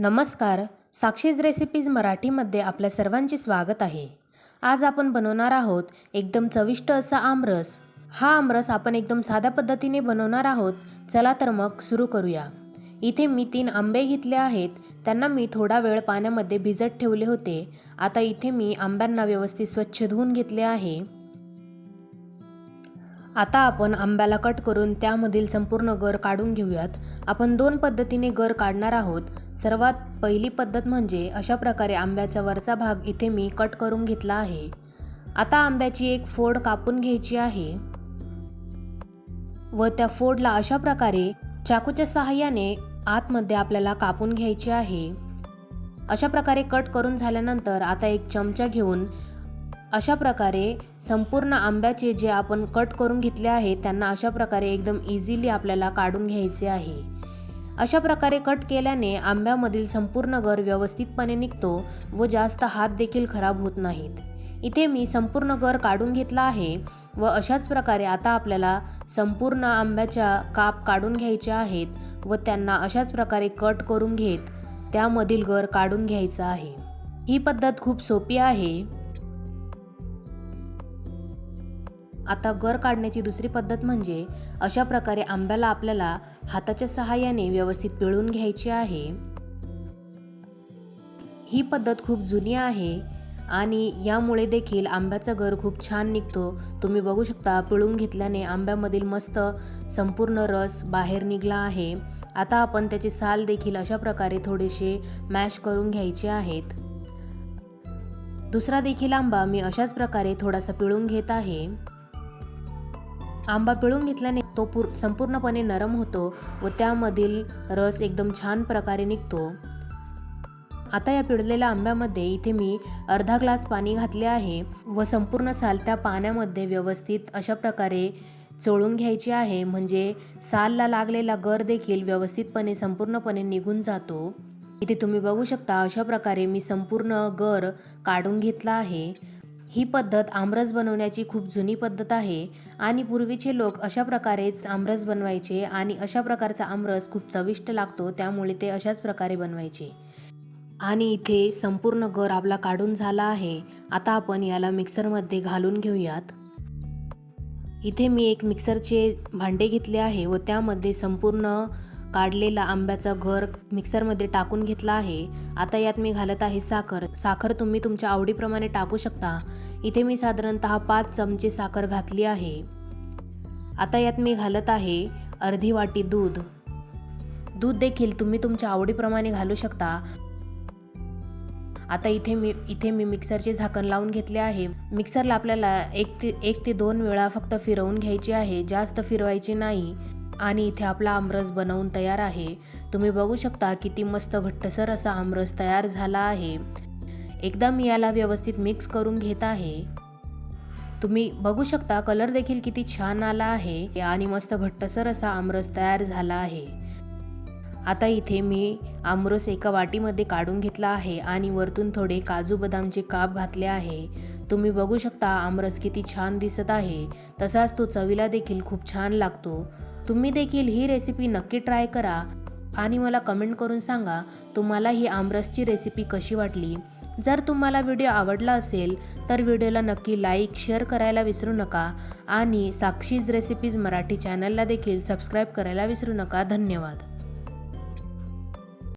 नमस्कार. साक्षीज रेसिपीज मराठीमध्ये आपल्या सर्वांचे स्वागत आहे. आज आपण बनवणार आहोत एकदम चविष्ट असा आमरस. हा आमरस आपण एकदम साध्या पद्धतीने बनवणार आहोत. चला तर मग सुरू करूया. इथे मी तीन आंबे घेतले आहेत. त्यांना मी थोडा वेळ पाण्यामध्ये भिजत ठेवले होते. आता इथे मी आंब्यांना व्यवस्थित स्वच्छ धुवून घेतले आहे. आता आपण आंब्याला कट करून त्यामधील संपूर्ण गर काढून घेऊयात. आपण दोन पद्धतीने गर काढणार आहोत. सर्वात पहिली पद्धत म्हणजे अशा प्रकारे आंब्याचा वरचा भाग इथे मी कट करून घेतला आहे. आता आंब्याची एक फोड कापून घ्यायची आहे. व त्या फोडला अशा प्रकारे चाकूच्या सहाय्याने आतमध्ये आपल्याला कापून घ्यायचे आहे. अशा प्रकारे कट करून झाल्यानंतर आता एक चमचा घेऊन अशा प्रकारे संपूर्ण आंब्याचे जे आपण कट करून घेतले आहे त्यांना अशा प्रकारे एकदम इझिली आपल्याला काढून घ्यायचे आहे. अशा प्रकारे कट केल्याने आंब्यामधील संपूर्ण गर व्यवस्थितपणे निघतो व जास्त हात देखील खराब होत नाहीत. इथे मी संपूर्ण गर काढून घेतला आहे व अशाच प्रकारे आता आपल्याला संपूर्ण आंब्याच्या काप काढून घ्यायचे आहेत व त्यांना अशाच प्रकारे कट करून घेत त्यामधील गर काढून घ्यायचा आहे. ही पद्धत खूप सोपी आहे. आता गर काढण्याची दुसरी पद्धत म्हणजे अशा प्रकारे आंब्याला आपल्याला हाताच्या सहाय्याने व्यवस्थित पिळून घ्यायची आहे. ही पद्धत खूप जुनी आहे आणि यामुळे देखील आंब्याचा गर खूप छान निघतो. तुम्ही बघू शकता पिळून घेतल्याने आंब्यामधील मस्त संपूर्ण रस बाहेर निघला आहे. आता आपण त्याचे साल देखील अशा प्रकारे थोडेसे मॅश करून घ्यायचे आहेत. दुसरा देखील आंबा मी अशाच प्रकारे थोडासा पिळून घेत आहे. आंबा पिळून घेतल्याने तो पूर संपूर्णपणे नरम होतो व त्यामधील रस एकदम छान प्रकारे निघतो. आता या पिळलेल्या आंब्यामध्ये इथे मी अर्धा ग्लास पाणी घातले आहे व संपूर्ण साल त्या पाण्यामध्ये व्यवस्थित अशा प्रकारे चोळून घ्यायची आहे. म्हणजे सालला लागलेला गर देखील व्यवस्थितपणे संपूर्णपणे निघून जातो. इथे तुम्ही बघू शकता अशा प्रकारे मी संपूर्ण गर काढून घेतला आहे. ही पद्धत आमरस बनवण्याची खूप जुनी पद्धत आहे आणि पूर्वीचे लोक अशा प्रकारेच आमरस बनवायचे आणि अशा प्रकारचा आमरस खूप चविष्ट लागतो त्यामुळे ते अशाच प्रकारे बनवायचे. आणि इथे संपूर्ण गर आपला काढून झाला आहे. आता आपण याला मिक्सरमध्ये घालून घेऊयात. इथे मी एक मिक्सरचे भांडे घेतले आहे व त्यामध्ये संपूर्ण काढलेला आंब्याचा घर मिक्सरमध्ये टाकून घेतला आहे. आता यात मी घालत आहे साखर. साखर तुम्ही तुमच्या आवडीप्रमाणे टाकू शकता. इथे मी साधारणतः पाच चमचे साखर घातली आहे. आता यात मी घालत आहे अर्धी वाटी दूध. दूध देखील तुम्ही तुमच्या आवडीप्रमाणे घालू शकता. आता इथे मी इथे मी मिक्सरचे झाकण लावून घेतले आहे. मिक्सरला आपल्याला एक ते एक ते दोन वेळा फक्त फिरवून घ्यायची आहे. जास्त फिरवायची नाही. आणि इथे आपला आमरस बनवून तयार आहे. तुम्ही बघू शकता किती मस्त घट्टसर असा आमरस तयार झाला आहे. एकदा मी याला व्यवस्थित मिक्स करून घेत आहे. तुम्ही बघू शकता कलर देखील किती छान आला आहे आणि मस्त घट्टसर असा आमरस तयार झाला आहे. आता इथे मी आमरस एका वाटीमध्ये काढून घेतला आहे आणि वरतून थोडे काजू बदामचे काप घातले आहे. तुम्ही बघू शकता आमरस किती छान दिसत आहे. तसाच तो चवीला देखील खूप छान लागतो. तुम्ही देखील ही रेसिपी नक्की ट्राय करा आणि मला कमेंट करून सांगा तुम्हाला ही आमरसची रेसिपी कशी वाटली? जर तुम्हाला व्हिडिओ आवडला असेल तर व्हिडिओला नक्की लाईक शेअर करायला विसरू नका आणि साक्षीज रेसिपीज मराठी चॅनलला देखील सबस्क्राईब करायला विसरू नका. धन्यवाद.